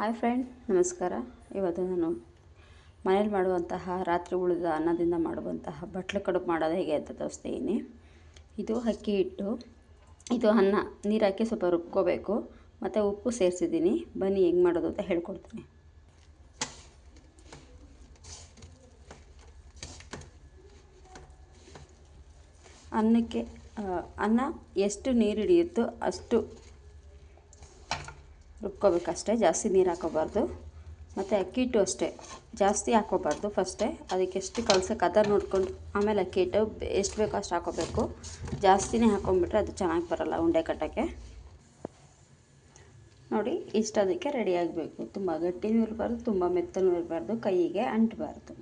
Hi friend, ನಮಸ್ಕಾರ. ಇವತ್ತು ನಾನು ಮನೇಲಿ ಮಾಡುವಂತಹ, ರಾತ್ರಿ ಉಳಿದ ಅನ್ನದಿಂದ ಮಾಡುವಂತಹ ಬಟ್ಲು ಕಡುಬು ಮಾಡೋದು ಹೇಗೆ ಅಂತ ತೋರಿಸ್ತೀನಿ. ಇದು ಅಕ್ಕಿ ಹಿಟ್ಟು. ಇದು ಅನ್ನ ನೀರು ಸ್ವಲ್ಪ ರುಬ್ಕೋಬೇಕು. ಮತ್ತು ಉಪ್ಪು ಸೇರಿಸಿದ್ದೀನಿ. ಬನ್ನಿ ಹೆಂಗೆ ಮಾಡೋದು ಅಂತ ಹೇಳ್ಕೊಡ್ತೀನಿ. ಅನ್ನಕ್ಕೆ ಅನ್ನ ಎಷ್ಟು ನೀರು ಹಿಡಿಯುತ್ತೋ ಅಷ್ಟು ರುಬ್ಕೋಬೇಕಷ್ಟೇ ಜಾಸ್ತಿ ನೀರು ಹಾಕೋಬಾರ್ದು. ಮತ್ತು ಅಕ್ಕಿ ಹಿಟ್ಟು ಅಷ್ಟೇ, ಜಾಸ್ತಿ ಹಾಕೋಬಾರ್ದು ಫಸ್ಟೇ. ಅದಕ್ಕೆ ಎಷ್ಟು ಕಲ್ಸಕ್ಕೆ ಅದನ್ನು ನೋಡಿಕೊಂಡು, ಆಮೇಲೆ ಅಕ್ಕಿ ಹಿಟ್ಟು ಎಷ್ಟು ಬೇಕೋ ಅಷ್ಟು ಹಾಕೋಬೇಕು. ಜಾಸ್ತಿನೇ ಹಾಕೊಂಡ್ಬಿಟ್ರೆ ಅದು ಚೆನ್ನಾಗಿ ಬರೋಲ್ಲ ಉಂಡೆ ಕಟ್ಟೋಕ್ಕೆ. ನೋಡಿ, ಇಷ್ಟು ಅದಕ್ಕೆ ರೆಡಿ ಆಗಬೇಕು. ತುಂಬ ಗಟ್ಟಿನೂ ಇರಬಾರ್ದು, ತುಂಬ ಮೆತ್ತನೂ ಇರಬಾರ್ದು, ಕೈಗೆ ಅಂಟಬಾರ್ದು.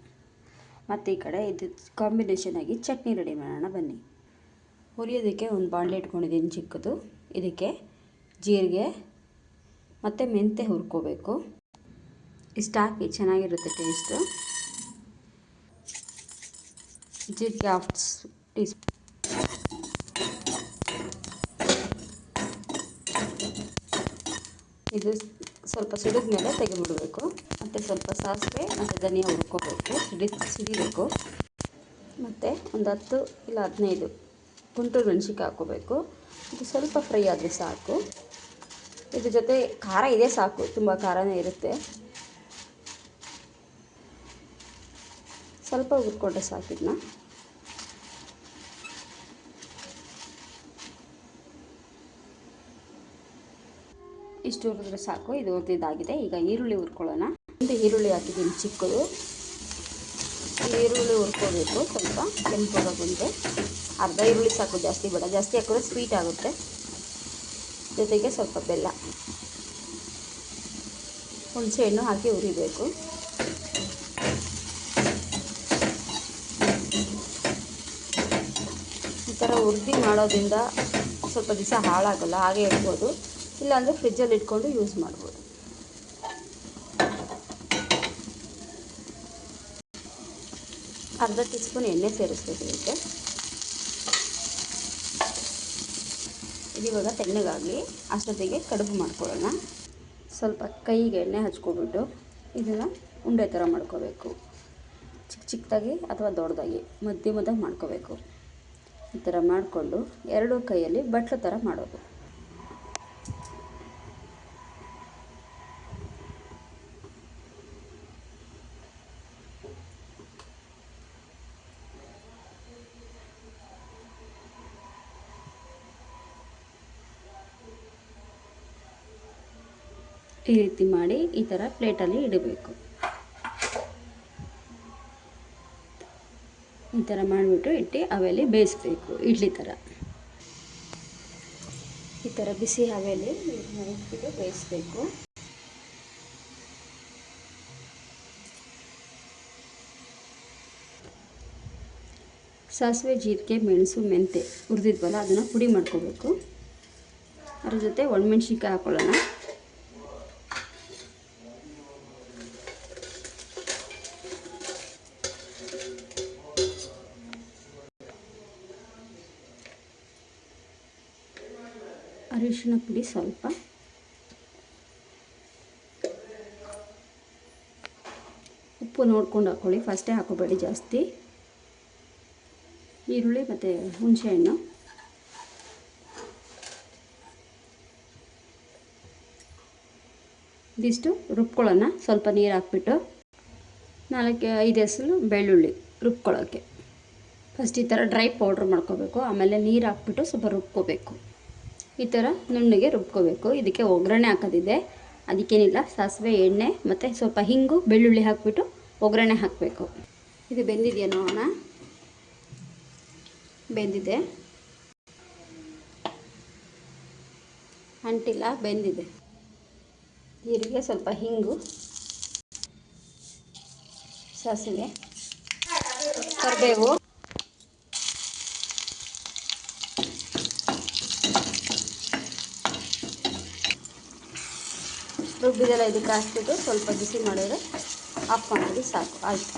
ಮತ್ತು ಈ ಕಡೆ ಇದು ಕಾಂಬಿನೇಷನ್ ಆಗಿ ಚಟ್ನಿ ರೆಡಿ ಮಾಡೋಣ, ಬನ್ನಿ. ಹುರಿಯೋದಕ್ಕೆ ಒಂದು ಬಾಣಲೆ ಇಟ್ಕೊಂಡಿದ್ದೀನಿ ಚಿಕ್ಕದು. ಇದಕ್ಕೆ ಜೀರಿಗೆ ಮತ್ತು ಮೆಂತೆ ಹುರ್ಕೋಬೇಕು. ಇಷ್ಟು ಹಾಕಿ ಚೆನ್ನಾಗಿರುತ್ತೆ ಟೇಸ್ಟು ಜೀರಿಗೆ ಹಾಫ್ ಟೀ ಇದು ಸ್ವಲ್ಪ ಸಿಡಿದ ಮೇಲೆ ತೆಗೆದುಬಿಡಬೇಕು. ಮತ್ತು ಸ್ವಲ್ಪ ಸಾಸಿವೆ ಮತ್ತು ಧನಿಯಾ ಹುರ್ಕೋಬೇಕು. ಸಿಡಿ ಸಿಡಿಬೇಕು. ಮತ್ತು ಒಂದು ಹತ್ತು ಇಲ್ಲ ಹದಿನೈದು ಕುಂಟು ಮೆಣಸಿಕಾಯಿ ಹಾಕೋಬೇಕು ಇದು ಸ್ವಲ್ಪ ಫ್ರೈ ಆದರೆ ಸಾಕು. ಇದ್ರ ಜೊತೆ ಖಾರ ಇದೆ ಸಾಕು, ತುಂಬ ಖಾರನೇ ಇರುತ್ತೆ. ಸ್ವಲ್ಪ ಹುರ್ಕೊಂಡ್ರೆ ಸಾಕು ಇದನ್ನ ಇಷ್ಟು ಹುರಿದ್ರೆ ಸಾಕು, ಇದು ಹುರಿದಿದ್ದಾಗಿದೆ ಈಗ ಈರುಳ್ಳಿ ಹುರ್ಕೊಳ್ಳೋಣ. ಒಂದು ಈರುಳ್ಳಿ ಹಾಕಿದ್ದೀನಿ ಚಿಕ್ಕದು. ಈರುಳ್ಳಿ ಹುರ್ಕೋಬೇಕು. ಸ್ವಲ್ಪ ಕೆಂಪು ಬಂದರೆ ಅರ್ಧ ಈರುಳ್ಳಿ ಸಾಕು ಜಾಸ್ತಿ ಬೇಡ. ಜಾಸ್ತಿ ಹಾಕಿದ್ರೆ ಸ್ವೀಟ್ ಆಗುತ್ತೆ. ಜೊತೆಗೆ ಸ್ವಲ್ಪ ಬೆಲ್ಲ. ಹುಣಸೆಹಣ್ಣು ಹಾಕಿ ಉರಿಬೇಕು ಈ ಥರ ಹುರಿದು ಮಾಡೋದ್ರಿಂದ ಸ್ವಲ್ಪ ದಿವಸ ಹಾಳಾಗಲ್ಲ, ಹಾಗೆ ಇಡ್ಬೋದು ಇಲ್ಲಾಂದರೆ ಫ್ರಿಜ್ಜಲ್ಲಿ ಇಟ್ಕೊಂಡು ಯೂಸ್ ಮಾಡ್ಬೋದು. ಅರ್ಧ ಟೀ ಸ್ಪೂನ್ ಎಣ್ಣೆ ಸೇರಿಸ್ಬೇಕು ಇದಕ್ಕೆ. ಇದಿವಾಗ ತಣ್ಣಗಾಗಲಿ ಅಷ್ಟೊತ್ತಿಗೆ ಕಡುಬು ಮಾಡ್ಕೊಳ್ಳೋಣ. ಸ್ವಲ್ಪ ಕೈಗೆ ಎಣ್ಣೆ ಹಚ್ಕೊಬಿಟ್ಟು ಇದನ್ನು ಉಂಡೆ ಥರ ಮಾಡ್ಕೋಬೇಕು. ಚಿಕ್ಕ ಚಿಕ್ಕದಾಗಿ ಅಥವಾ ದೊಡ್ಡದಾಗಿ, ಮಧ್ಯಮದಾಗಿ ಮಾಡ್ಕೋಬೇಕು. ಈ ಥರ ಮಾಡಿಕೊಂಡು ಎರಡೂ ಕೈಯಲ್ಲಿ ಬಟ್ಲು ಥರ ಮಾಡೋದು. ಈ ರೀತಿ ಮಾಡಿ ಈ ಥರ ಪ್ಲೇಟಲ್ಲಿ ಇಡಬೇಕು. ಈ ಥರ ಮಾಡಿಬಿಟ್ಟು ಇಟ್ಟು ಅವೆಲ್ಲಿ ಬೇಯಿಸ್ಬೇಕು, ಇಡ್ಲಿ ಥರ ಈ ಥರ ಬಿಸಿ ಹವೆಯಲ್ಲಿ ಇಟ್ಬಿಟ್ಟು ಬೇಯಿಸ್ಬೇಕು. ಸಾಸಿವೆ, ಜೀರಿಗೆ, ಮೆಣಸು, ಮೆಂತೆ ಹುರಿದಿದ್ವಲ್ಲ, ಅದನ್ನು ಪುಡಿ ಮಾಡ್ಕೋಬೇಕು. ಅದ್ರ ಜೊತೆ ಒಣಮೆಣ್ಸಿನ್ಕಾಯಿ ಹಾಕೊಳ್ಳೋಣ. ಅರಿಶಿಣ ಪುಡಿ ಸ್ವಲ್ಪ. ಉಪ್ಪು ನೋಡ್ಕೊಂಡು ಹಾಕ್ಕೊಳ್ಳಿ ಫಸ್ಟೇ ಹಾಕೋಬೇಡಿ ಜಾಸ್ತಿ. ಈರುಳ್ಳಿ ಮತ್ತು ಹುಣಸೆಹಣ್ಣು. ಇದಿಷ್ಟು ರುಬ್ಕೊಳ್ಳೋಣ, ಸ್ವಲ್ಪ ನೀರು ಹಾಕ್ಬಿಟ್ಟು. ನಾಲ್ಕು, ಐದು ಹೆಸರು ಬೆಳ್ಳುಳ್ಳಿ ರುಬ್ಕೊಳ್ಳೋಕ್ಕೆ ಫಸ್ಟ್ ಈ ಥರ ಡ್ರೈ ಪೌಡ್ರ್ ಮಾಡ್ಕೋಬೇಕು, ಆಮೇಲೆ ನೀರು ಹಾಕ್ಬಿಟ್ಟು ಸ್ವಲ್ಪ ರುಬ್ಕೋಬೇಕು. ಈ ಥರ ನುಣ್ಣಗೆ ರುಬ್ಕೋಬೇಕು. ಇದಕ್ಕೆ ಒಗ್ಗರಣೆ ಹಾಕೋದಿದೆ ಅದಕ್ಕೇನಿಲ್ಲ, ಸಾಸಿವೆ, ಎಣ್ಣೆ ಮತ್ತು ಸ್ವಲ್ಪ ಹಿಂಗು, ಬೆಳ್ಳುಳ್ಳಿ ಹಾಕಿಬಿಟ್ಟು ಒಗ್ಗರಣೆ ಹಾಕಬೇಕು. ಇದು ಬೆಂದಿದೆಯಾ ನೋಡೋಣ? ಬೆಂದಿದೆ. ಅಂಟಿಲ್ಲ, ಬೆಂದಿದೆ. ಜೀರಿಗೆ ಸ್ವಲ್ಪ ಹಿಂಗು, ಸಾಸಿವೆ, ಕರಿಬೇವು. ರುಬ್ಬಿದೆಲ್ಲ ಇದಕ್ಕೆ ಹಾಕ್ಬಿಟ್ಟು ಸ್ವಲ್ಪ ಬಿಸಿ ಮಾಡಿದ್ರೆ ಆಫ್ ಮಾಡಿದ್ರೆ ಸಾಕು. ಆಯಿತು.